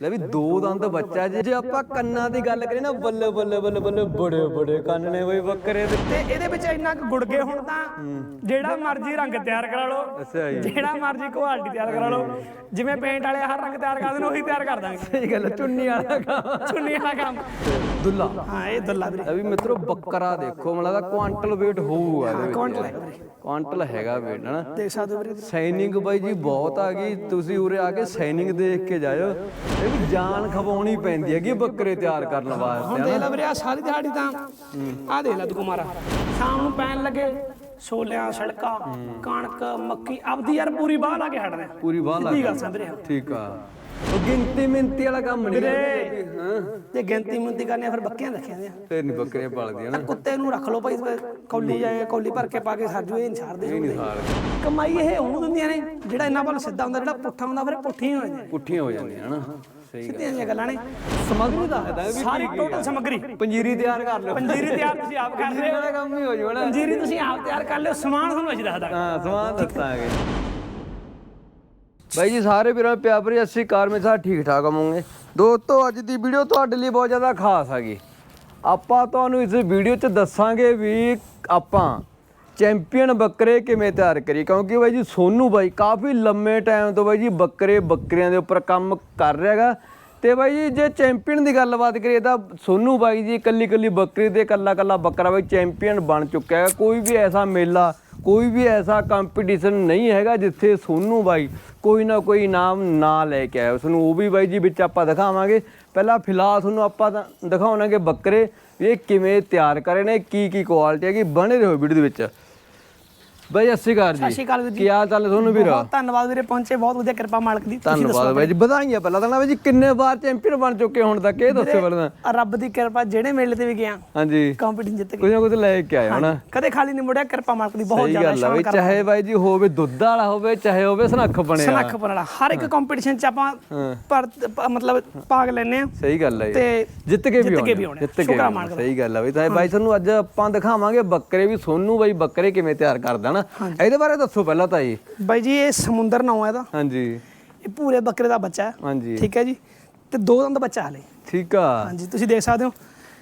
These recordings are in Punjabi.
ਲੈ ਵੀ ਦੋ ਦੰਦ ਬੱਚਾ ਜੇ ਜੇ ਆਪਾਂ ਕੰਨਾਂ ਦੀ ਗੱਲ ਕਰੀਏ ਨਾ ਬੱਲੇ ਬੱਲੇ ਬੱਲੇ ਬੱਲੇ ਬੜੇ ਬੜੇ ਕੰਨ ਨੇ ਬਈ ਬੱਕਰੇ ਦੇ। ਤੇ ਇਹਦੇ ਵਿੱਚ ਇੰਨਾ ਕੁ ਗੁੜ ਗਏ ਹੁਣ ਤਾਂ ਜਿਹੜਾ ਮਰਜ਼ੀ ਰੰਗ ਤਿਆਰ ਕਰਾ ਲਓ। ਅੱਛਾ ਜੀ। ਜਿਹੜਾ ਮਰਜ਼ੀ ਕੁਆਲਿਟੀ ਤਿਆਰ ਕਰਾ ਲਓ। ਜਿਵੇਂ ਪੇਂਟ ਵਾਲੇ ਹਰ ਰੰਗ ਤਿਆਰ ਕਰਦੇ ਨੇ ਉਹੀ ਤਿਆਰ ਕਰ ਦਾਂਗੇ। ਸਹੀ ਗੱਲ ਚੁੰਨੀ ਵਾਲਾ ਕੰਮ। ਚੁੰਨੀ ਵਾਲਾ ਕੰਮ। ਦੁੱਲਾ। ਹਾਂ ਇਹ ਦੁੱਲਾ ਵੀਰੇ। ਵੀ ਮਿੱਤਰੋ ਬੱਕਰਾ ਦੇਖੋ ਮੈਨੂੰ ਲੱਗਦਾ ਕੁਆਂਟਲ weight ਹੋਊਗਾ ਇਹਦੇ ਵਿੱਚ। ਕੁਆਂਟਲ ਹੈ ਕੁਆਂਟਲ ਹੈਗਾ weight ਹਨਾ? ਦੇਖ ਸਕਦੇ ਵੀਰੇ। ਸਾਈਨਿੰਗ ਬਾਈ ਜੀ ਬਹੁਤ ਆ ਗਈ। ਤੁਸੀਂ ਉਰੇ ਆ ਕੇ ਸਾਈਨਿੰਗ ਦੇਖ ਕੇ ਜਾਇਓ। ਇਹ ਜਾਨ ਖਵਾਉਣੀ ਪੈਂਦੀ ਹੈਗੀ ਬੱਕਰੇ ਤਿਆਰ ਕਰਨ ਵਾਸਤੇ ਹੁਣ ਦੇਖ ਲੈ ਵੀਰੇ ਆ ਸਾਰੀ ਦਿਹਾੜੀ ਤਾਂ ਆ ਦੇਖ ਲੈ ਤੂੰ ਕੁਮਾਰਾ। ਸ਼ਾਮ ਨੂੰ ਪੈਣ ਲੱਗੇ ਛੋਲਿਆਂ ਛੜਕਾ ਕਣਕ ਮੱਕੀ ਆਪਦੀ ਯਾਰ ਪੂਰੀ ਬਾਹ ਲਾ ਕੇ ਹਟਦੇ ਪੂਰੀ ਬਾਹ ਲਾ ਰਿਹਾ। ਠੀਕ ਆ। ਉਹ ਗਿਣਤੀ ਮਿੰਤੀ ਵਾਲਾ ਕੰਮ ਨਹੀਂ ਵੀਰੇ ਹਾਂ। ਜੇ ਗਿਣਤੀ ਮੁੰਤੀ ਕਰਨੀ ਆ ਫਿਰ ਬੱਕੀਆਂ ਰੱਖੀਆਂ ਦੀਆਂ। ਫੇਰ ਨਹੀਂ ਬੱਕਰੀਆਂ ਪਾਲਦੀਆਂ ਨਾ। ਕੁੱਤੇ ਨੂੰ ਰੱਖ ਲਓ ਭਾਈ ਕੌਲੀ ਜਾਏ ਕੌਲੀ ਭਰ ਕੇ ਪਾ ਕੇ ਸਾਜੂ ਇਹ ਛੱਡਦੇ ਇਹ ਨਹੀਂ ਸਾਲ ਕਮਾਈ ਇਹ ਉਹਨੂੰ ਦਿੰਦੀਆਂ ਨੇ ਜਿਹੜਾ ਇਹਨਾਂ ਵੱਲ ਸਿੱਧਾ ਹੁੰਦਾ ਜਿਹੜਾ ਪੁੱਠਾ ਹੁੰਦਾ ਫਿਰ ਪੁੱਠੀਆਂ ਹੋ ਜਾਂਦੀਆਂ। ਪੁੱਠੀਆਂ ਹੋ ਜਾਂਦੀਆਂ ਹਨਾ? ਸਹੀ ਸਿੱਧੀਆਂ ਜਿਹੀਆਂ ਗੱਲਾਂ ਨੇ। ਸਮਗਰੀ ਦੱਸਦਾ ਵੀ ਸਾਰੀ ਟੋਟਲ ਸਮੱਗਰੀ। ਪੰਜੀਰੀ ਤਿਆਰ ਕਰ ਲਓ। ਪੰਜੀਰੀ ਤਿਆਰ ਤੁਸੀਂ ਆਪ ਕਰ ਰਹੇ ਹੋ। ਕੰਮ ਹੀ ਹੋ ਜਾਣਾ ਪੰਜੀਰੀ ਤੁਸੀਂ ਆਪ ਤਿਆਰ ਕਰ ਲਿਓ ਸਮਾਨ ਤੁਹਾਨੂੰ ਅਸੀਂ ਦੱਸ ਦਾਂਗੇ। ਹਾਂ ਸਮਾਨ ਦੱਸਾਂਗੇ। ਬਾਈ ਜੀ, ਸਾਰੇ ਵੀਰਾਂ ਨੂੰ ਪਿਆਰ ਭਰੀ ਅਸੀਂ ਕਾਰ ਮੇ ਸਾਰੇ ਠੀਕ ਠਾਕ ਹੋਵਾਂਗੇ ਦੋਸਤੋ, ਅੱਜ ਦੀ ਵੀਡੀਓ ਤੁਹਾਡੇ ਲਈ ਬਹੁਤ ਜ਼ਿਆਦਾ ਖਾਸ ਹੈਗੀ। ਆਪਾਂ ਤੁਹਾਨੂੰ ਇਸ ਵੀਡੀਓ 'ਚ ਦੱਸਾਂਗੇ ਵੀ ਆਪਾਂ ਚੈਂਪੀਅਨ ਬੱਕਰੇ ਕਿਵੇਂ ਤਿਆਰ ਕਰੀ ਕਿਉਂਕਿ ਬਾਈ ਜੀ, ਸੋਨੂ ਬਾਈ ਕਾਫੀ ਲੰਮੇ ਟਾਈਮ ਤੋਂ ਬਾਈ ਜੀ ਬੱਕਰੇ ਬੱਕਰੀਆਂ ਦੇ ਉੱਪਰ ਕੰਮ ਕਰ ਰਿਹਾ ਹੈਗਾ। ਤੇ ਬਾਈ ਜੀ, ਜੇ ਚੈਂਪੀਅਨ ਦੀ ਗੱਲਬਾਤ ਕਰੀਏ ਤਾਂ ਸੋਨੂ ਬਾਈ ਜੀ ਇਕੱਲੀ ਇਕੱਲੀ ਬੱਕਰੀ ਤੇ ਇਕੱਲਾ ਇਕੱਲਾ ਬੱਕਰਾ ਬਾਈ ਚੈਂਪੀਅਨ ਬਣ ਚੁੱਕਿਆ ਹੈ ਕੋਈ ਵੀ ਐਸਾ ਮੇਲਾ ਕੋਈ ਵੀ ਐਸਾ ਕੰਪੀਟੀਸ਼ਨ ਨਹੀਂ ਹੈਗਾ ਜਿੱਥੇ ਸੋਨੂ ਬਾਈ ਕੋਈ ਨਾ ਕੋਈ ਇਨਾਮ ਨਾ ਲੈ ਕੇ ਆਏ। ਉਸ ਨੂੰ ਉਹ ਵੀ ਬਾਈ ਜੀ ਵਿੱਚ ਆਪਾਂ ਦਿਖਾਵਾਂਗੇ। ਪਹਿਲਾਂ ਫਿਲਹਾਲ ਤੁਹਾਨੂੰ ਆਪਾਂ ਤਾਂ ਦਿਖਾਉਣਾਂਗੇ ਬੱਕਰੇ ਇਹ ਕਿਵੇਂ ਤਿਆਰ ਕਰੇ ਨੇ ਕੀ ਕੀ ਕੁਆਲਿਟੀ ਹੈਗੀ, ਬਣੇ ਰਹੋ ਵੀਡੀਓ ਦੇ ਵਿੱਚ। ਬਾਈ ਸਤਿ ਸ਼੍ਰੀ ਅਕਾਲ ਸਤਿ ਸ਼੍ਰੀ ਜੀ ਅਕਾਲ ਵੀਰ ਜੀ। ਕੀ ਹਾਲ ਚਾਲ ਹੈ ਤੁਹਾਨੂੰ ਵੀਰ? ਬਹੁਤ ਧੰਨਵਾਦ ਵੀਰੇ ਪਹੁੰਚੇ ਬਹੁਤ ਵਧੀਆ ਕਿਰਪਾ ਮਾਲਕ ਦੀ। ਤੁਸੀਂ ਧੰਨਵਾਦ ਬਾਈ ਜੀ ਵਧਾਈਆਂ ਪਹਿਲਾਂ ਤਾਂ ਨਾ ਬਾਈ ਜੀ ਕਿੰਨੇ ਵਾਰ ਚੈਂਪੀਅਨ ਬਣ ਚੁੱਕੇ ਹੁਣ ਤੱਕ ਇਹ ਦੱਸੋ ਪਹਿਲਾਂ। ਰੱਬ ਦੀ ਕਿਰਪਾ ਜਿਹੜੇ ਮੇਲੇ ਤੇ ਵੀ ਗਿਆ ਹਾਂਜੀ। ਕੰਪੀਟੀਸ਼ਨ ਜਿੱਤ ਕੁਝ ਗਏ ਨਾ ਕੁਝ ਲੈ ਕੇ ਆਏ ਹੋਣਾ ਕਦੇ ਖਾਲੀ ਨਹੀਂ ਮੁੜਿਆ ਕਿਰਪਾ ਮਾਲਕ ਦੀ ਬਹੁਤ ਜ਼ਿਆਦਾ ਸ਼ਾਨ ਚਾਹੇ ਬਾਈ ਜੀ ਹੋਵੇ ਦੁੱਧ ਵਾਲਾ ਹੋਵੇ ਚਾਹੇ ਹੋਵੇ ਸਨੱਖ ਬਣਿਆ ਸਨੱਖ ਵਾਲਾ। ਹਰ ਇੱਕ ਕੰਪੀਟੀਸ਼ਨ ਚ ਆਪਾਂ ਪਰ ਮਤਲਬ ਭਾਗ ਲੈਨੇ ਆ ਸਹੀ ਗੱਲ ਹੈ ਤੇ ਜਿੱਤ ਕੇ ਵੀ ਕੇ ਆਉਣੇ। ਜਿੱਤ ਕੇ। ਸਹੀ ਗੱਲ ਹੈ ਬਈ। ਤਾਂ ਬਾਈ ਤੁਹਾਨੂੰ ਅੱਜ ਆਪਾਂ ਦਿਖਾਵਾਂਗੇ ਬੱਕਰੇ ਵੀ। ਸੋਨੂ ਬਾਈ ਬੱਕਰੇ ਕਿਵੇਂ ਤਿਆਰ ਕਰਦਾ ਨਾ ਇਹਦੇ ਬਾਰੇ ਦੱਸੋ ਪਹਿਲਾਂ ਤਾਂ ਜੀ। ਬਾਈ ਜੀ ਇਹ ਸਮੁੰਦਰ ਨਾਂ ਹੈ ਇਹਦਾ। ਹਾਂਜੀ। ਇਹ ਪੂਰੇ ਬੱਕਰੇ ਦਾ ਬੱਚਾ ਹੈ। ਹਾਂਜੀ। ਠੀਕ ਹੈ ਜੀ। ਤੇ ਦੋ ਦੰਦ ਬੱਚਾ ਹਲੇ। ਠੀਕ ਆ। ਹਾਂਜੀ ਤੁਸੀਂ ਦੇਖ ਸਕਦੇ ਹੋ।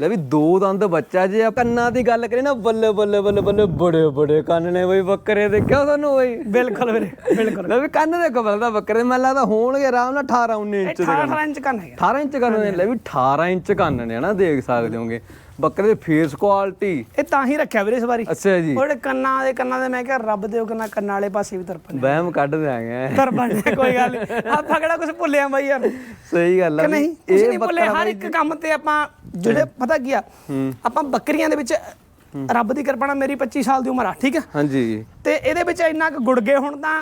ਲੈ ਵੀ ਦੋ ਦੰਦ ਬੱਚਾ ਜੇ ਆਪਾਂ ਕੰਨਾਂ ਦੀ ਗੱਲ ਕਰੀਏ ਨਾ ਬੱਲੇ ਬੱਲੇ ਬੱਲੇ ਬੱਲੇ ਬੜੇ ਬੜੇ ਕੰਨ ਨੇ ਬਈ ਬੱਕਰੇ ਦੇ ਕਿਉਂ ਤੁਹਾਨੂੰ ਬਈ? ਬਿਲਕੁਲ ਵੀਰੇ ਬਿਲਕੁਲ। ਲੈ ਵੀ ਕੰਨ ਦੇ ਕਬਲ ਦਾ ਬੱਕਰੇ ਮੈਨੂੰ ਲੱਗਦਾ ਹੋਣਗੇ ਆਰਾਮ ਨਾਲ 18 19 ਇੰਚ ਦੇ 18 18 ਇੰਚ ਕੰਨ ਹੈਗਾ। 18 ਇੰਚ ਕੰਨ ਨੇ ਲੈ ਵੀ 18 ਇੰਚ ਕੰਨ ਨੇ ਨਾ ਦੇਖ ਸਕਦੇ ਹੋਗੇ। ਬੱਕਰੇ ਦੇ ਫੇਸ ਕੁਆਲਿਟੀ ਇਹ ਤਾਂ ਹੀ ਰੱਖਿਆ ਵੀਰੇ ਇਸ ਵਾਰੀ। ਅੱਛਾ ਜੀ। ਉਹਦੇ ਕੰਨਾਂ ਦੇ ਕੰਨਾਂ ਦੇ ਮੈਂ ਕਿਹਾ ਰੱਬ ਦੇ ਕੰਨਾਂ ਕੰਨਾਂ ਵਾਲੇ ਪਾਸੇ ਵੀ ਤਰਪਣ ਵਹਿਮ ਕੱਢ ਦਿਆਂਗੇ। ਤਰਪਣ ਕੋਈ ਗੱਲ। ਆਪਾਂ ਕਿਹੜਾ ਕੁਝ ਭੁੱਲਿਆ ਬਾਈ ਯਾਰ। ਸਹੀ ਗੱਲ ਆ ਨਹੀਂ ਇਹ ਨਹੀਂ ਭੁੱਲੇ ਹਰ ਇੱਕ ਕੰਮ ਤੇ ਆਪਾਂ ਜਿਹੜੇ ਪਤਾ ਕੀ ਆ? ਆਪਾਂ ਬੱਕਰੀਆਂ ਦੇ ਵਿੱਚ ਰੱਬ ਦੀ ਕਿਰਪਾ ਨਾਲ ਮੇਰੀ 25 ਸਾਲ ਦੀ ਉਮਰ ਆ ਠੀਕ ਆ? ਹਾਂਜੀ। ਤੇ ਇਹਦੇ ਵਿੱਚ ਇੰਨਾ ਕੁ ਗੁੜ ਗਏ ਹੁਣ ਤਾਂ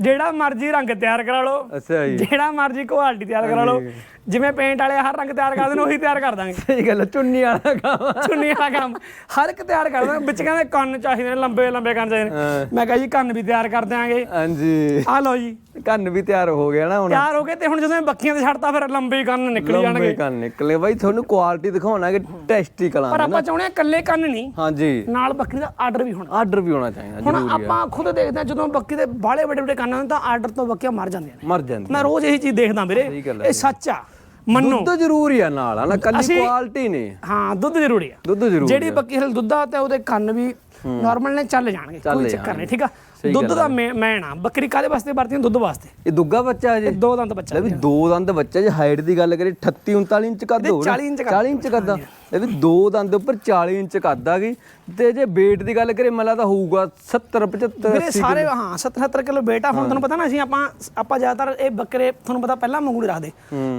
ਜਿਹੜਾ ਮਰਜ਼ੀ ਰੰਗ ਤਿਆਰ ਕਰਾ ਲਓ। ਅੱਛਾ ਜੀ। ਜਿਹੜਾ ਮਰਜ਼ੀ ਕੁਆਲਿਟੀ ਤਿਆਰ ਕਰਾ ਲਓ। ਜਿਵੇਂ ਪੇਂਟ ਵਾਲੇ ਹਰ ਰੰਗ ਤਿਆਰ ਕਰਦੇ ਨੇ ਉਹੀ ਤਿਆਰ ਕਰ ਦਾਂਗੇ। ਸਹੀ ਗੱਲ ਚੁੰਨੀ ਵਾਲਾ ਕੰਮ ਚੁੰਨੀ ਵਾਲਾ ਕੰਮ। ਹਰ ਇੱਕ ਤਿਆਰ ਕਰ ਦਾਂਗੇ। ਵਿੱਚ ਕਹਿੰਦੇ ਕੰਨ ਚਾਹੀਦੇ ਨੇ ਲੰਬੇ ਲੰਬੇ ਕੰਨ ਚਾਹੀਦੇ ਨੇ। ਮੈਂ ਕਿਹਾ ਜੀ ਕੰਨ ਵੀ ਤਿਆਰ ਕਰ ਦਿਆਂਗੇ। ਹਾਂਜੀ। ਆ ਲਓ ਜੀ। ਕੰਨ ਵੀ ਤਿਆਰ ਹੋ ਗਿਆ ਨਾ ਹੁਣ। ਤਿਆਰ ਹੋ ਗਏ ਤੇ ਹੁਣ ਜਦੋਂ ਬੱਕੀਆਂ ਤੇ ਛੱਡਤਾ ਫਿਰ ਲੰਬੇ ਕੰਨ ਨਿਕਲ ਲੰਬੇ ਜਾਣਗੇ। ਕੰਨ ਨਿਕਲੇ। ਬਾਈ ਤੁਹਾਨੂੰ ਕੁਆਲਿਟੀ ਦਿਖਾਉਣਾ ਕਿ ਟੈਸਟੀ ਪਰ ਆਪਾਂ ਚਾਹੁੰਦੇ ਆ ਇਕੱਲੇ ਕੰਨ ਨਹੀਂ ਹਾਂਜੀ। ਨਾਲ ਬੱਕਰੀ ਦਾ ਆਰਡਰ ਵੀ ਹੋਣਾ। ਆਰਡਰ ਵੀ ਹੋਣਾ ਚਾਹੀਦਾ ਜ਼ਰੂਰੀ। ਆਪਾਂ ਖੁਦ ਦੇਖਦੇ ਜਦੋਂ ਬੱਕਰੀ ਦੇ ਬਾਲੇ ਵੱਡੇ ਵੱਡੇ ਕੰਨ ਹੁੰਦੇ ਤਾਂ ਆਰਡਰ ਤੋਂ ਬੱਕੀਆਂ ਮਰ ਜਾਂਦੀਆਂ ਨੇ। ਮਰ ਜਾਂਦੀ ਮੈਂ ਰੋਜ਼ ਇਹੀ ਚੀਜ਼ ਦੇਖਦਾ ਵੀਰੇ। ਇਹ ਸੱਚ ਆ। ਮੰਨੋ। ਦੁੱਧ ਜ਼ਰੂਰੀ ਆ ਨਾਲ ਹਨਾ? ਕੱਲੀ ਕੁਆਲਿਟੀ ਨਹੀਂ ਹਾਂ ਦੁੱਧ ਜ਼ਰੂਰੀ ਆ। ਦੁੱਧ ਜ਼ਰੂਰੀ ਜਿਹੜੀ। ਬੱਕੀ ਹਲ ਦੁੱਧ ਆ ਤੇ ਉਹਦੇ ਕੰਨ ਵੀ ਨਾਰਮਲ ਨੇ ਚੱਲ ਜਾਣਗੇ ਕੋਈ ਚੱਕਰ ਨਹੀਂ ਠੀਕ ਆ? ਦੁੱਧ ਦਾ ਮੈਂ ਮੈਨ ਆ। ਬੱਕਰੀ ਕਾਦੇ ਵਾਸਤੇ ਵਰਤੀ ਦੁੱਧ ਵਾਸਤੇ। ਇਹ ਦੁੱਗਾ ਬੱਚਾ ਜੇ। ਦੋ ਦੰਦ ਬੱਚਾ ਲੈ ਵੀ ਦੋ ਦੰਦ ਬੱਚਾ ਜੇ। ਹਾਈਟ ਦੀ ਗੱਲ ਕਰੀ 38 39 ਇੰਚ ਕੱਦ ਹੋਰ 40 ਇੰਚ ਕੱਦ 40 ਇੰਚ ਕੱਦ। ਇਹ ਵੀ ਦੋ ਦੰਦ ਦੇ ਉੱਪਰ 40 ਇੰਚ ਕੱਦ ਆ ਗਈ। ਤੇ ਜੇ weight ਦੀ ਗੱਲ ਕਰੀ ਮਲਾ ਤਾਂ ਹੋਊਗਾ 70 75 ਵੀਰੇ ਸਾਰੇ ਹਾਂ 70 70 ਕਿਲੋ ਬੇਟਾ ਹੁਣ ਤੁਹਾਨੂੰ ਪਤਾ ਨਾ ਅਸੀਂ ਆਪਾਂ ਆਪਾਂ ਜ਼ਿਆਦਾਤਰ ਇਹ ਬੱਕਰੇ ਤੁਹਾਨੂੰ ਪਤਾ ਪਹਿਲਾਂ ਮੰਗੂ ਨਹੀਂ ਰੱਖਦੇ।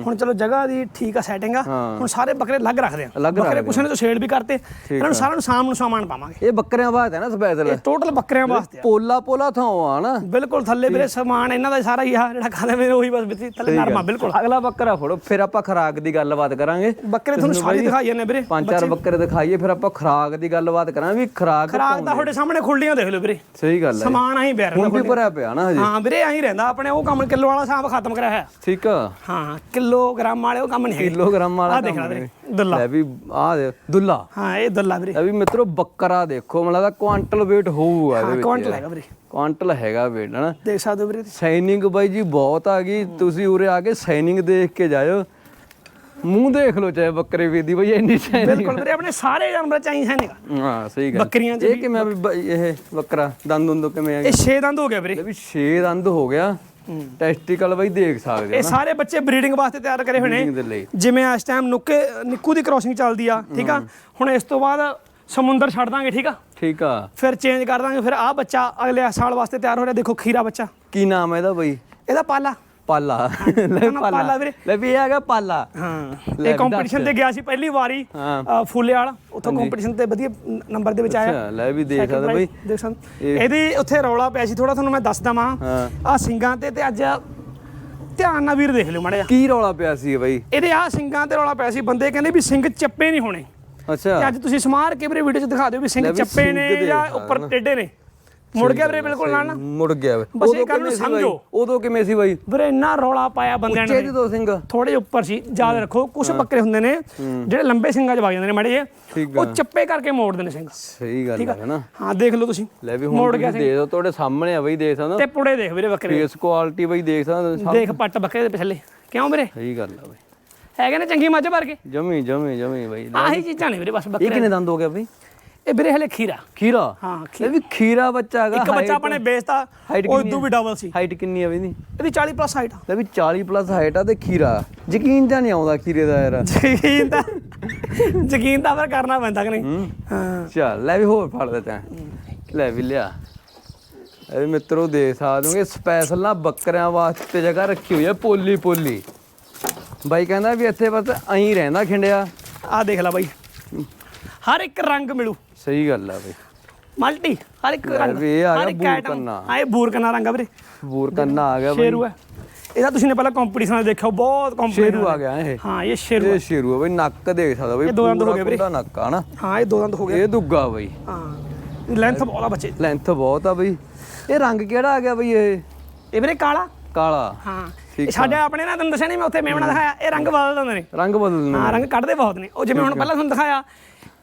ਹੁਣ ਚਲੋ ਜਗ੍ਹਾ ਦੀ ਠੀਕ ਆ ਸੈਟਿੰਗ ਆ। ਹੁਣ ਸਾਰੇ ਬੱਕਰੇ ਅਲੱਗ ਰੱਖਦੇ ਆ। ਬੱਕਰੇ ਕੁਛ ਨੇ ਤਾਂ ਸ਼ੇਡ ਵੀ ਕਰਤੇ। ਇਹਨਾਂ ਨੂੰ ਸਾਰਿਆਂ ਨੂੰ ਸ਼ਾਮ ਨੂੰ ਸਾਮਾਨ ਪਾਵਾਂਗੇ। ਇਹ ਬੱਕਰਿਆਂ ਬਾਅਦ ਹੈ ਨਾ ਸਪੈਸ਼ਲ ਇਹ ਟੋਟਲ ਬੱਕਰਿਆਂ ਵਾਸਤੇ ਆ। ਪੋਲਾ ਪੋਲਾ ਥਾਂ ਆ ਨਾ। ਬਿਲਕੁਲ ਥੱਲੇ ਵੀਰੇ ਸਮਾਨ ਇਹਨਾਂ ਦਾ ਸਾਰਾ ਹੀ ਆ ਜਿਹੜਾ ਖਾਂਦੇ ਮੇਰੇ ਉਹੀ ਬਸ ਥੱਲੇ ਨਰਮਾ ਬਿਲਕੁਲ। ਅਗਲਾ ਬੱਕਰਾ ਫੜੋ ਫਿਰ ਆਪਾਂ ਖਰਾਕ ਦੀ ਗੱਲਬਾਤ ਕਰਾਂਗੇ। ਬੱਕਰੇ ਤੁਹਾਨੂੰ ਸਾਰੇ ਦਿਖਾਈ ਜਾਂਦੇ ਵੀਰੇ। ਪੰਜ ਚਾਰ ਬੱਕਰੇ ਦਿਖਾਈਏ ਫਿਰ ਆਪਾਂ ਖਰਾਕ ਦੀ ਗੱਲਬਾਤ ਕਰਾਂ ਵੀ ਖਰਾਕ ਖਰਾਕ ਤਾਂ ਤੁਹਾਡੇ ਸਾਹਮਣੇ ਖੁੱਲੀਆਂ ਦੇਖ ਲਓ ਵੀਰੇ। ਸਹੀ ਗੱਲ ਹੈ। ਸਮਾਨ ਆਹੀਂ ਪਿਆ ਰਹਿੰਦਾ ਹੁਣ ਵੀ ਭਰਿਆ ਪਿਆ ਨਾ ਹਜੇ। ਹਾਂ ਵੀਰੇ ਆਹੀਂ ਰਹਿੰਦਾ ਆਪਣੇ ਉਹ ਕੰਮ ਕਿਲੋ ਵਾਲਾ ਹਿਸਾਬ ਖਤਮ ਕਰਿਆ ਹੈ ਠੀਕ ਆ। ਹਾਂ ਕਿਲੋਗ੍ਰਾਮ ਵਾਲੇ ਉਹ ਕੰਮ ਨਹੀਂ ਕਿਲੋਗ੍ਰਾਮ ਵਾਲਾ ਆਹ ਦੇਖ ਲੈ ਵੀਰੇ ਦੁੱਲਾ। ਲੈ ਵੀ ਆ ਦੁੱਲਾ। ਹਾਂ ਇਹ ਦੁੱਲਾ ਵੀਰੇ। ਲੈ ਵੀ ਮਿੱਤਰੋ ਬੱਕਰਾ ਦੇਖੋ ਮੈਨੂੰ ਲੱਗਦਾ ਕੁਆਂਟਲ weight ਹੋਊਗਾ ਇਹਦੇ ਵਿੱਚ। ਕੁਆਂਟਲ ਹੈਗਾ ਵੀਰੇ। ਕੁਆਂਟਲ ਹੈਗਾ weight ਹਨਾ? ਦੇਖ ਸਕਦੇ ਵੀਰੇ ਸਾਈਨਿੰਗ ਬਾਈ ਜੀ ਬਹੁਤ ਆ ਗਈ। ਤੁਸੀਂ ਉਰੇ ਆ ਕੇ ਸਾਈਨਿੰਗ ਦੇਖ ਕੇ ਜਾਇਓ। ਮੂੰਹ ਦੇਖ ਲਓ ਚਾਹੇ ਬੱਕਰੇ ਵੀਰ ਦੀ ਬਾਈ ਇੰਨੀ ਸਾਈਨਿੰਗ ਬਿਲਕੁਲ ਵੀਰੇ ਆਪਣੇ ਸਾਰੇ ਜਾਨਵਰ ਚਾਹੀ ਹੈ ਨਹੀਂਗਾ ਹਾਂ ਸਹੀ ਗੱਲ। ਬੱਕਰੀਆਂ ਚ ਇਹ ਕਿਵੇਂ ਆ ਵੀ ਬ- ਇਹ ਬੱਕਰਾ ਦੰਦ ਦੁੰਦ ਕਿਵੇਂ ਆ ਇਹ 6 ਦੰਦ ਹੋ ਗਿਆ ਵੀਰੇ। ਲੈ ਵੀ 6 ਦੰਦ ਹੋ ਗਿਆ। ਟੈਸਟੀਕਲ ਬਾਈ ਦੇਖ ਸਕਦੇ ਇਹ ਹੋ ਸਾਰੇ ਬੱਚੇ ਬਰੀਡਿੰਗ ਵਾਸਤੇ ਤਿਆਰ ਕਰੇ ਹੋਏ ਨਾ। ਨੇ ਲਈ। ਜਿਵੇਂ ਇਸ ਟਾਈਮ ਨੁੱਕੇ ਨਿੱਕੂ ਦੀ ਕ੍ਰੋਸਿੰਗ ਚੱਲਦੀ ਆ ਠੀਕ ਆ? ਹੁਣ ਇਸ ਤੋਂ ਬਾਅਦ ਸਮੁੰਦਰ ਛੱਡ ਦਾਂਗੇ ਠੀਕ ਆ? ਠੀਕ ਆ। ਫਿਰ ਚੇਂਜ ਕਰ ਦਾਂਗੇ ਫਿਰ ਆਹ ਬੱਚਾ ਅਗਲੇ ਸਾਲ ਵਾਸਤੇ ਤਿਆਰ ਹੋ ਰਿਹਾ। ਦੇਖੋ ਖੀਰਾ ਬੱਚਾ। ਕੀ ਨਾਮ ਹੈ ਇਹਦਾ ਬਾਈ? ਇਹਦਾ ਪਾਲਾ। ਪਾਲਾ। ਲੈ ਪਾਲਾ। ਲੈ ਵੀ ਇਹ ਹੈਗਾ ਪਾਲਾ। ਹਾਂ। ਇਹ ਕੰਪੀਟੀਸ਼ਨ ਤੇ ਗਿਆ ਸੀ ਪਹਿਲੀ ਵਾਰੀ ਫੂਲੇ ਵਾਲਾ ਉੱਥੋਂ ਕੰਪੀਟੀਸ਼ਨ ਤੇ ਵਧੀਆ ਨੰਬਰ ਦੇ ਵਿੱਚ ਆਇਆ। ਅੱਛਾ ਲੈ ਵੀ ਦੇਖ ਸਕਦਾ ਬਾਈ। ਦੇਖ ਸਕਦੇ ਇਹ- ਇਹਦੀ ਉੱਥੇ ਰੌਲਾ ਪਿਆ ਸੀ ਥੋੜਾ ਤੁਹਾਨੂੰ ਮੈਂ ਦੱਸ ਦਵਾਂ। ਹਾਂ। ਆ ਸਿੰਘਾਂ ਤੇ ਤੇ ਅੱਜ ਧਿਆਨ ਨਾਲ ਵੀਰ ਦੇਖ ਲਿਓ ਮਾੜਾ ਕੀ ਰੌਲਾ ਪਿਆ ਸੀ ਬਾਈ? ਇਹਦੇ ਆ ਸਿੰਘਾਂ ਤੇ ਰੌਲਾ ਪਿਆ ਸੀ। ਬੰਦੇ ਕਹਿੰਦੇ ਵੀ ਸਿੰਘ ਚੱਪੇ ਨਹੀਂ ਹੋਣੇ। ਅੱਛਾ। ਤੇ ਅੱਜ ਤੁਸੀਂ ਸਮਾਰ ਕੇ ਵੀਰੇ ਵੀਡੀਓ 'ਚ ਦਿਖਾ ਦਿਓ ਵੀ ਸਿੰਘ ਚੱਪੇ ਨੇ ਜਾਂ ਉੱਪਰ। ਟੇਢੇ ਨੇ। ਮੁੜ ਗਿਆ ਵੀਰੇ ਬਿਲਕੁਲ ਨਾਲ ਨਾ। ਮੁੜ ਗਿਆ ਵੇ। ਬਸ ਇਹ ਗੱਲ ਨੂੰ? ਸਮਝੋ। ਉਦੋਂ ਕਿਵੇਂ ਸੀ ਬਾਈ? ਵੀਰੇ ਇੰਨਾ ਰੌਲਾ ਪਾਇਆ ਬੰਦਿਆਂ ਉੱਚੇ ਨੇ। ਜਦੋਂ ਸਿੰਘ। ਥੋੜੇ ਉੱਪਰ ਸੀ ਯਾਦ ਰੱਖੋ ਕੁਝ ਬੱਕਰੇ ਹੁੰਦੇ ਨੇ ਜਿਹੜੇ ਲੰਬੇ ਸਿੰਘਾਂ 'ਚ ਵਗ ਜਾਂਦੇ ਨੇ ਮਾੜੇ ਠੀਕ ਉਹ ਚੱਪੇ ਕਰਕੇ ਮੋੜਦੇ ਨੇ ਸਿੰਘ। ਸਹੀ ਗੱਲ ਹੈ ਨਾ? ਹਾਂ ਦੇਖ ਲਓ ਤੁਸੀਂ। ਲੈ ਵੀ ਹੁਣ ਦੇ ਦਿਓ ਤੁਹਾਡੇ ਸਾਹਮਣੇ ਆ ਬਾਈ ਦੇਖ ਸਕਦਾ ਤੇ ਪੁੜੇ ਦੇਖ ਵੀਰੇ ਬੱਕਰੇ। ਫੇਸ ਕੁਆਲਿਟੀ ਬਾਈ ਦੇਖ ਸਕਦਾ ਦੇਖ ਪੱਟ ਬੱਕਰੇ ਦੇ ਪਿਛਲੇ। ਕਿਉਂ ਵੀਰੇ? ਸਹੀ ਗੱਲ ਆ ਬਾਈ। ਹੈਗੇ ਨੇ ਚੰਗੀ ਮੱਝ ਭਰ ਕੇ। ਜਮੀ ਜਮੀ ਜਮੀ ਬਾਈ। ਆਹੀ ਚੀਜ਼ਾਂ ਨੇ ਵੀਰੇ ਬਸ ਇਹ ਬੱਕਰੇ। ਕਿੰਨੇ ਦੰਦ ਹੋ ਗਿਆ ਬਾਈ? ਇਹ ਵੀਰੇ ਹਲੇ ਖੀਰਾ। ਖੀਰਾ? ਹਾਂ ਇਹ ਵੀ ਖੀਰਾ ਬੱਚਾ ਹੈਗਾ ਇੱਕ ਬੱਚਾ ਆਪਣੇ ਬੇਸਤਾ height ਉਹ ਕਿੰਨੀ ਇਦੋਂ ਵੀ ਡਬਲ ਸੀ। ਹਾਈਟ ਕਿੰਨੀ ਆ ਬਈ ਦੀ ਇਹਦੀ 40 ਪਲੱਸ ਹਾਈਟ ਲੈ ਵੀ 40 ਪਲੱਸ ਹਾਈਟ ਆ ਤੇ ਖੀਰਾ। ਯਕੀਨ ਜਾਂ ਨਹੀਂ ਆਉਂਦਾ ਖੀਰੇ ਦਾ ਯਾਰ। ਯਕੀਨ ਤਾਂ ਯਕੀਨ ਤਾਂ ਫਿਰ ਕਰਨਾ ਪੈਂਦਾ ਕਿ ਨਹੀਂ? ਹਾਂ। ਚੱਲ ਲੈ ਵੀ ਹੋਰ ਫੜ ਦੇ ਤੈਂ। ਲੈ ਵੀ ਲਿਆ। ਇਹ ਵੀ ਮਿੱਤਰੋ ਦੇਖ ਸਕਦੇ ਹੋ ਸਪੈਸ਼ਲ ਨਾ ਬੱਕਰਿਆਂ ਵਾਸਤੇ ਜਗ੍ਹਾ ਰੱਖੀ ਹੋਈ ਹੈ ਪੋਲੀ ਪੋਲੀ। ਬਾਈ ਕਹਿੰਦਾ ਵੀ ਇੱਥੇ ਬਸ ਐਂ ਰਹਿੰਦਾ ਖਿੰਡਿਆ। ਆਹ ਦੇਖ ਲੈ ਬਾਈ। ਹਰ ਇੱਕ ਰੰਗ ਮਿਲੂ। ਸਹੀ ਗੱਲ ਆ ਬਈ। ਮਲਟੀ ਹਰ ਇੱਕ ਰੰਗ ਵੀ ਇਹ ਆ ਗਿਆ ਇੱਕ ਬੂਰ item। ਕੰਨਾ। ਹਾਂ ਇਹ ਬੂਰ ਕੰਨਾ ਰੰਗ ਆ ਵੀਰੇ। ਬੂਰ ਕੰਨਾ ਆ ਗਿਆ ਬਾਈ। ਸ਼ੇਰੂ ਹੈ ਇਹਦਾ ਤੁਸੀਂ ਨੇ ਪਹਿਲਾਂ ਕੰਪੀਟੀਸ਼ਨ ਦੇਖਿਆ ਬਹੁਤ ਕੰਪੀਟੀਸ਼ਨ ਸ਼ੇਰੂ ਆ ਗਿਆ ਇਹ। ਹਾਂ ਇਹ ਸ਼ੇਰੂ। ਇਹ ਸ਼ੇਰੂ ਆ ਬਈ ਨੱਕ ਦੇਖ ਸਕਦਾ ਬਈ ਇਹ ਦੋ ਦੰਦ ਹੋ ਗਏ ਵੀਰੇ। ਖੁੱਲ੍ਹਾ ਨੱਕ ਆ ਨਾ। ਹਾਂ ਇਹ ਦੋ ਦੰਦ ਹੋ ਗਏ। ਇਹ ਦੁੱਗਾ ਬਈ। ਹਾਂ ਲੈਂਥ ਬਹੁਤ ਆ ਬੱਚੇ। ਲੈਂਥ ਬਹੁਤ ਆ ਬਈ। ਇਹ ਰੰਗ ਕਿਹੜਾ ਆ ਗਿਆ ਬਈ ਇਹ? ਇਹ ਵੀਰੇ ਕਾਲਾ। ਕਾਲਾ। ਹਾਂ ਸਾਡੇ ਆਪਣੇ ਨਾ ਤੁਹਾਨੂੰ ਦੱਸਿਆ ਨਹੀਂ ਮੈਂ ਉੱਥੇ ਮੇਮਣਾ ਦਿਖਾਇਆ ਇਹ ਰੰਗ ਬਦਲ ਦਿੰਦੇ ਨੇ। ਰੰਗ ਬਦਲਣਾ ਹਾਂ ਰੰਗ ਕੱਢਦੇ ਬਹੁਤ ਨੇ। ਉਹ ਜਿਵੇਂ ਹੁਣ ਪਹਿਲਾਂ ਤੁਹਾਨੂੰ ਦਿਖਾਇਆ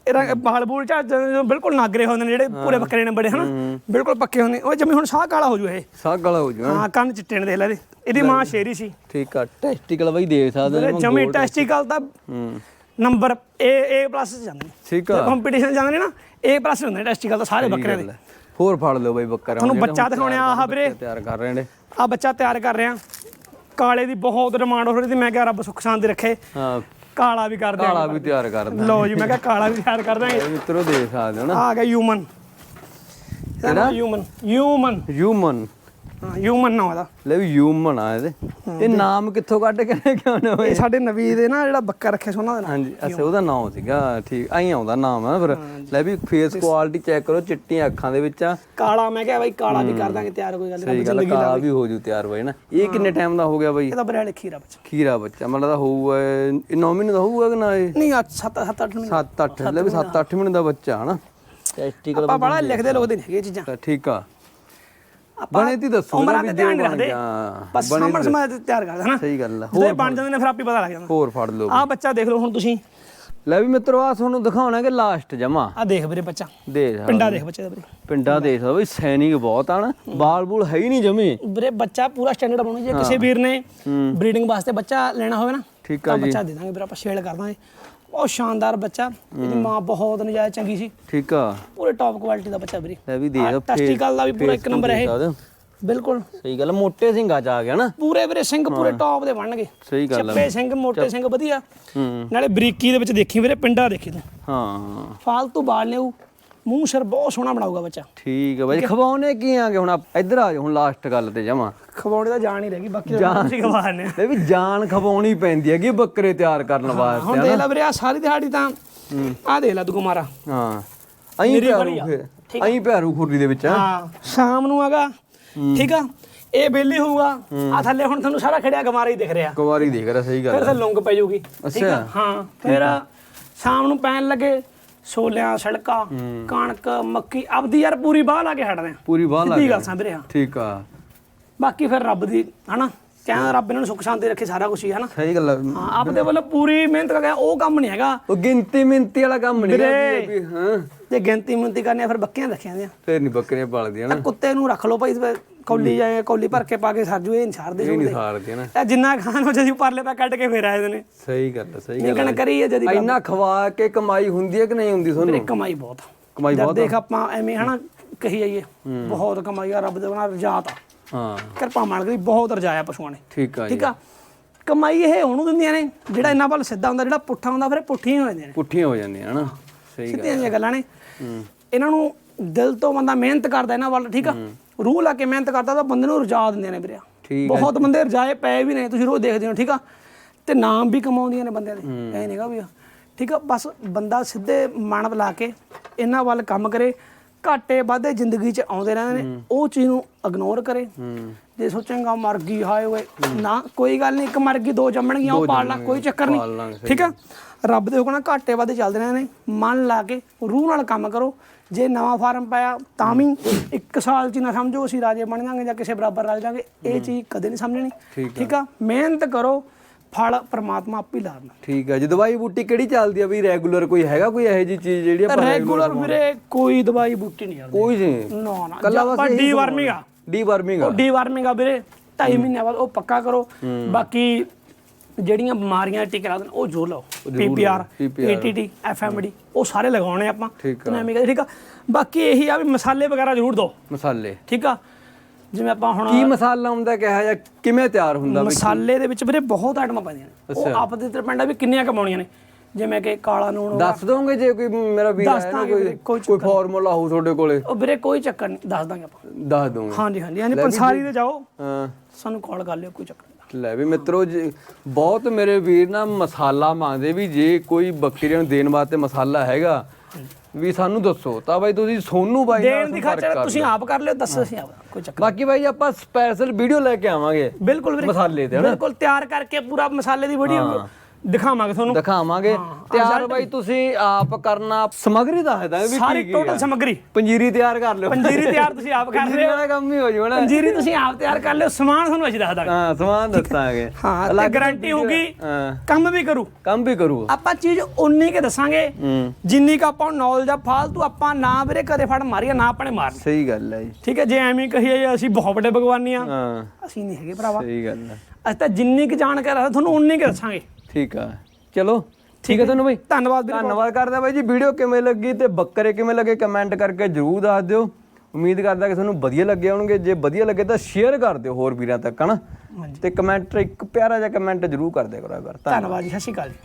ਇਹ ਰੰਗ ਬਾਲ ਬੂਲ ਝੜ ਜਾਂਦੇ ਨੇ, ਬਿਲਕੁਲ ਨਾਗਰੇ ਹੁੰਦੇ ਨੇ ਜਿਹੜੇ ਪੂਰੇ ਬੱਕਰੇ ਨੇ ਬੜੇ ਹਨਾ? ਬਿਲਕੁਲ ਪੱਕੇ ਹੁੰਦੇ ਉਹ ਜਿਵੇਂ ਹੁਣ ਸਾਹ ਕਾਲਾ ਹੋ ਜੂ ਇਹ। ਸਾਗ ਗਲਾ ਹੋ ਜੂ ਹਾਂ? ਕੰਨ ਚਿੱਟੇ ਨੇ ਦੇਖ ਲੈ ਇਹਦੇ। ਇਹਦੀ ਮਾਂ ਸ਼ੇਰੀ ਸੀ। ਠੀਕ ਆ ਟੈਸਟੀਕਲ ਬਈ ਦੇਖ ਸਕਦੇ ਨੇ ਜਮੀ ਟੈਸਟੀਕਲ ਤਾਂ ਹੂੰ। ਨੰਬਰ ਏ ਏ ਪਲੱਸ ਜਾਂਦੇ ਨੇ। ਠੀਕ ਆ। ਕੰਪੀਟੀਸ਼ਨ ਜਾਂਦੇ ਨੇ ਨਾ ਏ ਪਲੱਸ ਹੁੰਦੇ ਨੇ ਟੈਸਟੀਕਲ ਤਾਂ ਸਾਰੇ ਬੱਕਰੇ ਦੇ। ਹੋਰ ਫੜ ਲਿਓ ਬਈ ਬੱਕਰਾ ਤੁਹਾਨੂੰ ਬੱਚਾ ਦਿਖਾਉਣੇ ਆ ਆਹ ਵੀਰੇ। ਤਿਆਰ ਕਰ ਰਹੇ ਨੇ। ਆ ਬੱਚਾ ਤਿਆਰ ਕਰ ਰਿਹਾ। ਕਾਲੇ ਦੀ ਬਹੁਤ ਡਿਮਾਂਡ ਹੋ ਰਹੀ ਤੇ ਮੈਂ ਕਿਹਾ ਰੱਬ ਸੁੱਖ ਸ਼ਾਂਤੀ ਰੱਖੇ। ਹਾਂ। ਕਾਲਾ ਵੀ ਕਰ ਕਾਲਾ ਵੀ ਤਿਆਰ ਕਰਦਾ ਲਓ ਜੀ ਮੈਂ ਕਿਹਾ ਕਾਲਾ ਵੀ ਤਿਆਰ ਕਰ ਦਾਂਗੇ ਮਿੱਤਰੋ ਦੇਖ ਸਕਦੇ ਹੋ ਨਾ। ਆ ਗਿਆ ਹਿਊਮਨ ਕਿਹੜਾ? ਹਿਊਮਨ ਹਿਊਮਨ ਹਿਊਮਨ ਹਾਂ ਹਿਊਮਨ ਨਾ ਉਹਦਾ। ਲੈ ਵੀ ਹਿਊਮਨ ਆ ਇਹਦੇ। ਇਹ ਨਾਮ ਕਿੱਥੋਂ ਕੱਢ ਕੇ ਹੋਏ? ਇਹ ਸਾਡੇ ਨਵੀ ਦੇ ਨਾ ਜਿਹੜਾ ਬੱਕਾ ਰੱਖਿਆ ਸੀ ਉਹਨਾਂ ਦਾ ਨਾਮ। ਹਾਂਜੀ ਅੱਛਾ ਉਹਦਾ ਨਾਮ ਸੀਗਾ ਠੀਕ ਆਈ ਆਉਂਦਾ ਨਾਮ ਹੈ ਨਾ ਫਿਰ। ਲੈ ਵੀ ਫੇਸ ਕੁਆਲਿਟੀ ਚੈੱਕ ਕਰੋ ਚਿੱਟੀਆਂ ਅੱਖਾਂ ਦੇ ਵਿੱਚ ਆ। ਕਾਲਾ ਮੈਂ ਕਿਹਾ ਬਾਈ ਕਾਲਾ ਵੀ ਕਰ ਦਾਂਗੇ ਤਿਆਰ ਕੋਈ ਗੱਲ ਨਹੀਂ ਸਹੀ ਗੱਲ ਆ, ਕਾਲਾ ਵੀ ਹੋ ਜੂ ਤਿਆਰ ਬਾਈ ਨਾ। ਇਹ ਕਿੰਨੇ ਟਾਈਮ ਦਾ ਹੋ ਗਿਆ ਬਾਈ? ਇਹਦਾ ਬਰੇਲੇ ਖੀਰਾ ਬੱਚਾ। ਖੀਰਾ ਬੱਚਾ ਮਤਲਬ ਦਾ ਹੋਊਗਾ ਇਹ 9 ਮਹੀਨੇ ਦਾ ਹੋਊਗਾ ਕਿ ਨਾ ਇਹ? ਨਹੀਂ 7 7 8 ਮਹੀਨੇ। 7 8 ਲੈ ਵੀ 7 8 ਮਹੀਨੇ ਦਾ ਬੱਚਾ ਹਨਾ। ਟੈਸਟੀਕਲ ਆਪਾਂ ਬੜਾ ਲਿਖਦੇ ਲੋਕ ਦੇ ਨੇ ਇਹ ਚੀਜ਼ਾਂ। ਠੀਕ ਆ। ਆਪਾਂ ਬਣੇ ਤੀ ਦੱਸੋ ਉਮਰਾਂ ਤੇ ਧਿਆਨ ਰੱਖਦੇ। ਬਸ ਸਾਹਮਣੇ ਸਮਾਂ ਤੇ ਤਿਆਰ ਕਰਦਾ ਹਨਾ। ਸਹੀ ਗੱਲ ਆ। ਜਦੋਂ ਇਹ ਬਣ ਜਾਂਦੇ ਨੇ ਫਿਰ ਆਪੀ ਪਤਾ ਲੱਗ ਜਾਂਦਾ। ਹੋਰ ਫੜ ਲਓ। ਆਹ ਬੱਚਾ ਦੇਖ ਲਓ ਹੁਣ ਤੁਸੀਂ। ਲੈ ਵੀ ਮਿੱਤਰੋ ਆ ਤੁਹਾਨੂੰ ਦਿਖਾਉਣਾ ਕਿ ਲਾਸਟ ਜਮਾ। ਆਹ ਦੇਖ ਵੀਰੇ ਬੱਚਾ। ਦੇ ਪਿੰਡਾ ਦੇਖ ਬੱਚੇ ਦਾ ਵੀਰੇ। ਪਿੰਡਾ ਦੇਖ ਲਓ ਬਈ ਸੈਨਿਕ ਬਹੁਤ ਆ ਨਾ। ਬਾਲ ਬੂਲ ਹੈ ਹੀ ਨਹੀਂ ਜਮੇ। ਵੀਰੇ ਬੱਚਾ ਪੂਰਾ ਸਟੈਂਡਰਡ ਬਣੂ ਜੇ ਕਿਸੇ ਵੀਰ ਨੇ ਬਰੀਡਿੰਗ ਵਾਸਤੇ ਬੱਚਾ ਲੈਣਾ ਹੋਵੇ ਨਾ ਠੀਕ ਆ ਜੀ। ਬੱਚਾ ਦੇ ਦਾਂਗੇ ਵੀਰੇ ਆਪਾਂ ਸ਼ੇਲ ਕਰ ਦਾਂਗੇ। ਬਹੁਤ ਸ਼ਾਨਦਾਰ ਬੱਚਾ। ਇਹਦੀ ਮਾਂ ਬਹੁਤ ਨਜਾਇਜ਼ ਚੰਗੀ ਸੀ। ਠੀਕ ਆ। ਪੂਰੇ ਟੌਪ ਕੁਆਲਿਟੀ ਦਾ ਬੱਚਾ ਵੀਰੇ। ਲੈ ਵੀ ਦੇ ਟੈਸਟੀਕਲ ਦਾ ਵੀ ਪੂਰਾ ਇੱਕ ਨੰਬਰ ਹੈ ਇਹ। ਬਿਲਕੁਲ। ਸਹੀ ਗੱਲ ਮੋਟੇ ਸਿੰਘਾਂ ਚ ਆ ਗਿਆ ਨਾ। ਪੂਰੇ ਵੀਰੇ ਸਿੰਘ ਪੂਰੇ ਟੌਪ ਦੇ ਬਣਨਗੇ। ਸਹੀ ਗੱਲ ਚੱਪੇ ਸਿੰਘ ਮੋਟੇ ਸਿੰਘ ਵਧੀਆ। ਨਾਲੇ ਬਰੀਕੀ ਦੇ ਵਿੱਚ ਦੇਖੀ ਵੀਰੇ ਪਿੰਡਾ ਦੇਖੀ ਤੂੰ। ਹਾਂ। ਫਾਲਤੂ ਬਾਲ ਨੇ ਉਹ। ਮੂੰਹ ਸਿਰ ਬਹੁਤ ਸੋਹਣਾ ਬਣਾਊਗਾ ਬੱਚਾ। ਠੀਕ ਆ ਬਾਈ ਖਵਾਉਣੇ ਕੀ ਆਗੇ? ਹੁਣ ਆਪ- ਇੱਧਰ ਆ ਜਾ ਹੁਣ ਲਾਸਟ ਗੱਲ ਤੇ ਜਮਾ ਖਵਾਉਣੇ ਦਾ ਜਾਣ ਹੀ ਰਹਿ ਗਈ ਬਾਕੀ ਤਾਂ ਤੁਸੀਂ ਖਵਾ ਨੇ ਲੈ ਵੀ ਜਾਨ ਖਵਾਉਣੀ ਪੈਂਦੀ ਹੈਗੀ ਬੱਕਰੇ ਤਿਆਰ ਕਰਨ ਵਾਸਤੇ ਹੁਣ ਦੇਖ ਲੈ ਵੀਰੇ ਆ ਸਾਰੀ ਦਿਹਾੜੀ ਤਾਂ ਆ ਦੇਖ ਲੈ ਤੂੰ ਕੁਮਾਰਾ ਹਾਂ ਅਹੀਂ ਮੇਰੀ ਪਿਆਰੂ ਵਾਰੀ ਆ। ਫਿਰ ਅਹੀਂ ਪਿਆਰੂ ਖੁਰਲੀ ਦੇ ਵਿੱਚ ਹਾਂ। ਸ਼ਾਮ ਨੂੰ ਆਗਾ ਠੀਕ ਆ? ਇਹ ਬੇਲੀ ਹੋਊਗਾ ਆ ਥੱਲੇ ਹੁਣ ਤੁਹਾਨੂੰ ਸਾਰਾ ਖੜਿਆ ਗਮਾਰਾ ਹੀ ਦਿਖ ਰਿਹਾ। ਕੁਵਾਰੀ ਦੇਖ ਰਿਹਾ ਸਹੀ ਗੱਲ ਫਿਰ ਆ। ਤੇ ਲੁੰਗ ਪੈ ਜਾਊਗੀ ਠੀਕ ਆ। ਹਾਂ ਫਿਰ ਸ਼ਾਮ ਨੂੰ ਪੈਣ ਲੱਗੇ ਛੋਲਿਆਂ ਛੜਕਾ ਕਣਕ ਮੱਕੀ ਆਪਦੀ ਯਾਰ ਪੂਰੀ ਬਾਹ ਲਾ ਕੇ ਹਟਦੇ ਆ। ਪੂਰੀ ਬਾਹ ਲਾ ਕੇ। ਗੱਲ ਸਾਂ ਵੀਰੇ ਹਾਂ ਠੀਕ ਆ। ਬਾਕੀ ਫਿਰ ਰੱਬ ਦੀ ਹਨਾ? ਕਹਿੰਦਾ ਰੱਬ ਇਹਨਾਂ ਨੂੰ ਸੁੱਖ ਸ਼ਾਂਤੀ ਰੱਖੇ ਸਾਰਾ ਕੁਝ ਹੀ ਹਨਾ? ਸਹੀ ਗੱਲ ਆ। ਹਾਂ ਆਪਦੇ ਵੱਲੋਂ ਪੂਰੀ ਮਿਹਨਤ ਕਰਕੇ ਉਹ ਕੰਮ ਨਹੀਂ ਹੈਗਾ। ਉਹ ਗਿਣਤੀ ਮਿੰਤੀ ਵਾਲਾ ਕੰਮ ਨਹੀਂ ਵੀਰੇ। ਵੀ ਹਾਂ। ਜੇ ਗਿਣਤੀ ਮਿਹਨਤੀ ਕਰਨੀ ਆ ਫਿਰ ਬੱਕੀਆਂ ਰੱਖੀਆਂ ਦੀਆਂ ਫੇਰ ਨਹੀਂ ਬੱਕਰੀਆਂ ਪਾਲਦੀਆਂ ਨਾ ਕੁੱਤੇ ਨੂੰ ਰੱਖ ਲਓ ਭਾਈ ਕੌਲੀ ਜਾਏ ਕੌਲੀ ਭਰ ਕੇ ਪਾ ਕੇ ਸਰਜੂ ਇਹ ਛੱਡਦੇ ਇਹ ਨਹੀਂ ਸਾਰਦੀਆਂ ਨਾ। ਇਹ ਜਿੰਨਾ ਖਾਣ ਹੋ ਜਦੀ ਪਰਲੇ ਪਾ ਕੱਢ ਕੇ ਫੇਰ ਆਏ ਨੇ। ਸਹੀ ਗੱਲ ਆ, ਸਹੀ ਗੱਲ ਨਿਕਣ ਕਰੀ ਹੈ ਜਦੀ। ਇੰਨਾ ਖਵਾ ਕੇ ਕਮਾਈ ਹੁੰਦੀ ਹੈ ਕਿ ਨਹੀਂ ਹੁੰਦੀ ਵੀਰੇ ਤੁਹਾਨੂੰ ਕਮਾਈ ਬਹੁਤ ਆ। ਕਮਾਈ ਜਦ ਬਹੁਤ ਦੇਖ ਆਪਾਂ ਐਵੇਂ ਹਨਾ ਕਹੀ ਜਾਈਏ ਬਹੁਤ ਕਮਾਈ ਆ ਰੱਬ ਦੇ ਬਣਾ ਰਜਾਤ ਆ। ਹਾਂ। ਕਿਰਪਾ ਮਾਲਕ ਦੀ ਬਹੁਤ ਰਜਾਇਆ ਪਸ਼ੂਆਂ ਨੇ। ਠੀਕ ਆ ਜੀ। ਠੀਕ ਆ? ਕਮਾਈ ਇਹ ਉਹਨੂੰ ਦਿੰਦੀਆਂ ਨੇ ਜਿਹੜਾ ਇਹਨਾਂ ਵੱਲ ਸਿੱਧਾ ਹੁੰਦਾ ਜਿਹੜਾ ਪੁੱਠਾ ਹੁੰਦਾ ਫਿਰ ਇਹ ਪੁੱਠੀਆਂ ਹੋ ਜਾਂਦੀਆਂ ਨੇ। ਪੁੱਠੀਆਂ ਹੋ ਜਾਂਦੀਆਂ ਹਨਾ। ਸਹੀ ਗੱਲ ਸਿੱਧੀਆਂ ਜਿਹੀਆਂ ਗੱਲਾਂ ਨੇ। ਇਹਨਾਂ ਨੂੰ ਦਿਲ ਤੋਂ ਬੰਦਾ ਮਿਹਨਤ ਕਰਦਾ ਇਹਨਾਂ ਵੱਲ ਠੀਕ ਆ? ਰੂਹ ਲਾ ਕੇ ਮਿਹਨਤ ਕਰਦਾ ਤਾਂ ਬੰਦੇ ਨੂੰ ਰਜਾ ਦਿੰਦੇ ਨੇ ਵੀਰੇ। ਠੀਕ ਬਹੁਤ ਬੰਦੇ ਰਜਾਏ ਪਏ ਵੀ ਨੇ ਤੁਸੀਂ ਰੋਜ਼ ਦੇਖਦੇ ਹੋ ਠੀਕ ਆ? ਤੇ ਨਾਮ ਵੀ ਕਮਾਉਂਦੀਆਂ ਨੇ ਬੰਦਿਆਂ ਦੇ। ਐ ਨਹੀਂਗਾ ਵੀ ਠੀਕ ਆ? ਬਸ ਬੰਦਾ ਸਿੱਧੇ ਮਨ ਲਾ ਕੇ ਇਹਨਾਂ ਵੱਲ ਕੰਮ ਕਰੇ ਘਾਟੇ ਵਾਧੇ ਜ਼ਿੰਦਗੀ 'ਚ ਆਉਂਦੇ ਰਹਿੰਦੇ ਨੇ ਉਹ ਚੀਜ਼ ਨੂੰ ਇਗਨੋਰ ਕਰੇ। ਜੇ ਸੋਚੇਗਾ ਮਰ ਗਈ ਹਾਏ ਓਏ ਨਾ ਕੋਈ ਗੱਲ ਨਹੀਂ ਇੱਕ ਮਰ ਗਈ ਦੋ ਜੰਮਣਗੀਆਂ ਉਹ ਪਾਲ ਲਾ ਕੋਈ ਚੱਕਰ ਨਹੀਂ ਠੀਕ ਆ? ਰੱਬ ਦੇ ਹੁਕਮ ਨਾਲ ਘਾਟੇ ਵਾਧੇ ਚੱਲਦੇ ਰਹਿੰਦੇ ਨੇ। ਮਨ ਲਾ ਕੇ ਰੂਹ ਨਾਲ ਕੰਮ ਕਰੋ। ਜੇ ਨਵਾਂ ਫਾਰਮ ਪਾਇਆ ਤਾਂ ਵੀ ਇੱਕ ਸਾਲ ਚ ਨਾ ਸਮਝੋ ਅਸੀਂ ਰਾਜੇ ਬਣ ਜਾਾਂਗੇ ਜਾਂ ਕਿਸੇ ਬਰਾਬਰ ਲੱਗ ਜਾਾਂਗੇ। ਇਹ ਚੀਜ਼ ਕਦੇ ਨਹੀਂ ਸਮਝਣੀ। ਠੀਕ ਆ। ਮਿਹਨਤ ਕਰੋ ਫਲ ਪ੍ਰਮਾਤਮਾ ਆਪੇ ਹੀ ਲਾਉਣਾ ਠੀਕ ਆ। ਜੀ ਦਵਾਈ ਬੂਟੀ ਕਿਹੜੀ ਚੱਲਦੀ ਆ ਵੀ ਰੈਗੂਲਰ ਕੋਈ ਹੈਗਾ ਕੋਈ ਇਹੋ ਜੀ ਚੀਜ਼ ਜਿਹੜੀ ਆਪਾਂ ਰੈਗੂਲਰ ਵੀਰੇ ਕੋਈ ਦਵਾਈ ਬੂਟੀ ਨਹੀਂ ਆਉਂਦੀ ਕੋਈ ਨਹੀਂ। ਨਾ ਨਾ। ਕੱਲਾ ਬਸ ਡੀ ਵਾਰਮਿੰਗ ਆ। ਡੀ ਵਾਰਮਿੰਗ ਆ। ਡੀ ਵਾਰਮਿੰਗ ਆ ਵੀਰੇ। 2.5 ਮਹੀਨਿਆਂ ਬਾਅਦ ਉਹ ਪੱਕਾ ਕਰੋ। ਬਾਕੀ ਜਿਹੜੀਆਂ ਬਿਮਾਰੀਆਂ ਟੀਕੇ ਨੇ ਉਹ ਜੋ ਲਓ। ਪੀਪੀਆਰ ਏਟੀਟੀ ਐਫਐਮਡੀ ਉਹ ਸਾਰੇ ਲਗਾਉਣੇ ਆਪਾਂ। ਡਾਇਨਾਮਿਕ ਠੀਕ ਆ। ਬਾਕੀ ਇਹੀ ਆ ਵੀ ਮਸਾਲੇ ਵਗੈਰਾ ਜ਼ਰੂਰ ਦਿਓ ਮਸਾਲੇ। ਠੀਕ ਆ? ਜਿਵੇਂ ਆਪਾਂ ਹੁਣ ਕੀ ਮਸਾਲਾ ਹੁੰਦਾ ਕਿਹਾ ਜਾਂ ਕਿਵੇਂ ਤਿਆਰ ਹੁੰਦਾ ਮਸਾਲੇ ਦੇ ਵਿੱਚ ਵੀਰੇ ਬਹੁਤ ਆਈਟਮਾਂ ਪੈਂਦੀਆਂ ਨੇ। ਉਹ ਆਪ ਦੇ ਤੇ ਪੈਂਦਾ ਵੀ ਕਿੰਨੀਆਂ ਕਮਾਉਣੀਆਂ ਨੇ। ਜਿਵੇਂ ਕਿ ਕਾਲਾ ਨੂਣ ਹੋ। ਦੱਸ ਦੋਗੇ ਜੇ ਕੋਈ ਮੇਰਾ ਵੀਰ ਆਇਆ ਨਾ ਕੋਈ ਕੋਈ ਫਾਰਮੂਲਾ ਹੋ ਤੁਹਾਡੇ ਕੋਲੇ। ਉਹ ਵੀਰੇ ਕੋਈ ਚੱਕਰ ਨਹੀਂ ਦੱਸ ਦਾਂਗੇ ਆਪਾਂ। ਦੱਸ ਦੋਗੇ। ਹਾਂਜੀ ਹਾਂਜੀ ਹਾਂਜੀ ਪੰਸਾਰੀ ਦੇ ਜਾਓ। ਹਾਂ। ਸਾਨੂੰ ਕਾਲ ਕਰ ਲਿਓ ਕੋਈ ਚੱਕਰ ਲੈ ਵੀ ਮਿੱਤਰੋ ਜੀ, ਬਹੁਤ ਮੇਰੇ ਵੀਰ ਨਾ ਮਸਾਲਾ ਮੰਗਦੇ ਵੀ ਜੇ ਕੋਈ ਬੱਕਰੀਆਂ ਨੂੰ ਦੇਣ ਵਾਸਤੇ ਮਸਾਲਾ ਹੈਗਾ ਵੀ ਸਾਨੂੰ ਦੱਸੋ। ਤਾਂ ਬਾਈ ਤੁਸੀਂ ਸੋਨੂ ਬਾਈ ਨਾਲ ਦੇਣ ਦੀ ਖਾਤਰ ਤੁਸੀਂ ਆਪ ਕਰ ਲਿਓ ਦੱਸੋ ਅਸੀਂ ਆਪ ਕੋਈ ਚੱਕਰ ਬਾਕੀ ਬਾਈ ਆਪਾਂ ਸਪੈਸ਼ਲ ਵੀਡੀਓ ਲੈ ਕੇ ਆਵਾਂਗੇ ਬਿਲਕੁਲ ਮਸਾਲੇ ਤੇ ਹਨਾ? ਬਿਲਕੁਲ ਤਿਆਰ ਕਰਕੇ ਪੂਰਾ ਮਸਾਲੇ ਦੀ ਵੀਡੀਓ ਦਿਖਾਵਾਂਗੇ ਤੁਹਾਨੂੰ। ਦਿਖਾਵਾਂਗੇ। ਤਿਆਰ ਬਾਈ ਤੁਸੀਂ ਆਪ ਕਰਨਾ। ਸਮਗਰੀ ਦੱਸ ਦਾਂਗੇ ਵੀ ਸਾਰੀ ਟੋਟਲ। ਸਮੱਗਰੀ। ਪੰਜੀਰੀ ਤਿਆਰ ਕਰ ਲਿਓ। ਪੰਜੀਰੀ ਤਿਆਰ ਤੁਸੀਂ ਆਪ ਕਰ ਲਿਓ। ਵਾਲਾ ਕੰਮ ਹੀ ਹੋ ਜਾਣਾ ਪੰਜੀਰੀ ਤੁਸੀਂ ਆਪ ਤਿਆਰ ਕਰ ਲਿਓ। ਸਮਾਨ ਤੁਹਾਨੂੰ ਅਸੀਂ ਦੱਸ ਦਾਂਗੇ। ਹਾਂ ਸਮਾਨ ਦੱਸਾਂਗੇ। ਹਾਂ ਤੇ ਅਲੱਗ ਗਾਰੰਟੀ ਹੋਊਗੀ ਹਾਂ। ਕੰਮ ਵੀ ਕਰੂ। ਕੰਮ ਵੀ ਕਰੂ। ਆਪਾਂ ਚੀਜ਼ ਉਨੀ ਕੇ ਦੱਸਾਂਗੇ ਹੂੰ। ਜਿੰਨੀ ਕ ਆਪਾਂ ਨੌਲੇਜ ਆ ਫਾਲਤੂ ਆਪਾਂ ਨਾ ਵੀਰੇ ਕਦੇ ਫੜ ਮਾਰੀਏ ਨਾ ਆਪਣੇ ਮਾਰਨੀ। ਸਹੀ ਗੱਲ ਹੈ ਜੀ। ਠੀਕ ਹੈ ਜੇ ਐਵੇਂ ਕਹੀਏ ਜੀ ਅਸੀਂ ਬਹੁਤ ਵੱਡੇ ਭਗਵਾਨੀ ਆ ਹਾਂ। ਅਸੀਂ ਨਹੀਂ ਹੈਗੇ ਭਰਾਵਾ। ਸਹੀ ਗੱਲ ਹੈ ਅਸੀਂ ਤਾਂ ਜਿੰਨੀ ਕ ਜਾਣਕਾਰੀ ਆ ਤੁਹਾਨੂੰ ਉਨੀ ਕੇ ਦੱਸਾਂਗੇ। ਠੀਕ ਆ। ਚਲੋ ਠੀਕ ਹੈ ਤੁਹਾਨੂੰ ਬਾਈ। ਧੰਨਵਾਦ ਵੀਰੇ ਧੰਨਵਾਦ ਕਰਦਾ ਬਾਈ ਜੀ। ਵੀਡੀਓ ਕਿਵੇਂ ਲੱਗੀ ਤੇ ਬੱਕਰੇ ਕਿਵੇਂ ਲੱਗੇ ਕਮੈਂਟ ਕਰਕੇ ਜਰੂਰ ਦੱਸ ਦਿਓ। ਉਮੀਦ ਕਰਦਾ ਕਿ ਤੁਹਾਨੂੰ ਵਧੀਆ ਲੱਗੇ ਹੋਣਗੇ। ਜੇ ਵਧੀਆ ਲੱਗੇ ਤਾਂ ਸ਼ੇਅਰ ਕਰ ਦਿਓ ਹੋਰ ਵੀਰਾਂ ਤੱਕ ਹਨਾ? ਤੇ ਕਮੈਂਟ ਇੱਕ ਪਿਆਰਾ ਜਿਹਾ ਕਮੈਂਟ ਜਰੂਰ ਕਰ ਦਿਆ ਕਰੋ ਯਾਰ ਧੰਨਵਾਦ। ਧੰਨਵਾਦ ਜੀ ਸਤਿ ਸ਼੍ਰੀ ਅਕਾਲ ਜੀ।